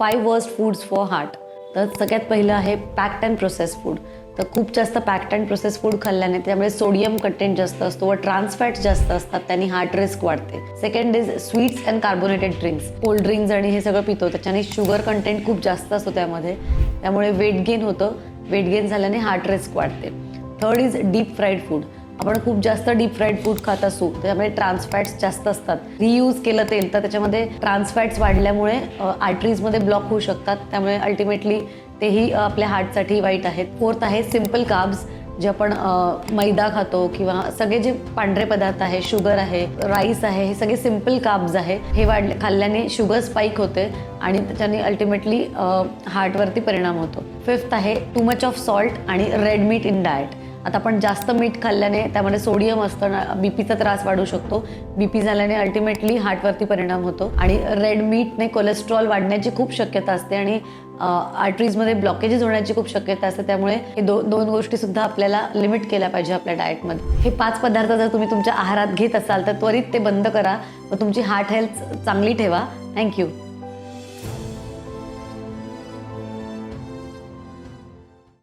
Five worst foods for heart तर सगळ्यात पहिलं आहे पॅक्ड अँड प्रोसेस फूड तर खूप जास्त पॅक्ड अँड प्रोसेस फूड खाल्ल्याने त्यामुळे सोडियम कंटेंट जास्त असतो व ट्रान्सफॅट जास्त असतात त्यांनी हार्ट रिस्क वाढते. Second is sweets and carbonated drinks cold drinks आणि हे सगळं पितो त्याच्याने शुगर कंटेंट खूप जास्त असतो त्यामध्ये. त्यामुळे वेट गेन होतं. वेट गेन झाल्याने हार्ट रिस्क वाढते. Third is deep fried food आपण खूप जास्त डीप फ्राईड फूड खात असू त्यामुळे ट्रान्सफॅट्स जास्त असतात. रियूज केलं तेल तर त्याच्यामध्ये ट्रान्सफॅट्स वाढल्यामुळे आर्टरीजमध्ये ब्लॉक होऊ शकतात. त्यामुळे अल्टिमेटली तेही आपल्या हार्टसाठी वाईट आहेत. फोर्थ आहे सिंपल काब्स जे आपण मैदा खातो किंवा सगळे जे पांढरे पदार्थ आहे शुगर आहे राईस आहे हे सगळे सिंपल काब्ज आहे. हे वाढले खाल्ल्याने शुगर स्पाईक होते आणि त्याच्याने अल्टिमेटली हार्टवरती परिणाम होतो. फिफ्थ आहे टू मच ऑफ सॉल्ट आणि रेड मीट इन डाएट आता आपण जास्त मीठ खाल्ल्याने त्यामध्ये सोडियम असतं बी पीचा त्रास वाढू शकतो. बी पी झाल्याने अल्टिमेटली हार्टवरती परिणाम होतो. आणि रेड मीटने कोलेस्ट्रॉल वाढण्याची खूप शक्यता असते आणि आर्टरीजमध्ये ब्लॉकेजेस होण्याची खूप शक्यता असते. त्यामुळे हे दो दोन गोष्टी सुद्धा आपल्याला लिमिट केल्या पाहिजे आपल्या डाएटमध्ये हे पाच पदार्थ जर तुम्ही तुमच्या आहारात घेत असाल तर त्वरित ते बंद करा. व तुमची हार्ट हेल्थ चांगली ठेवा. थँक्यू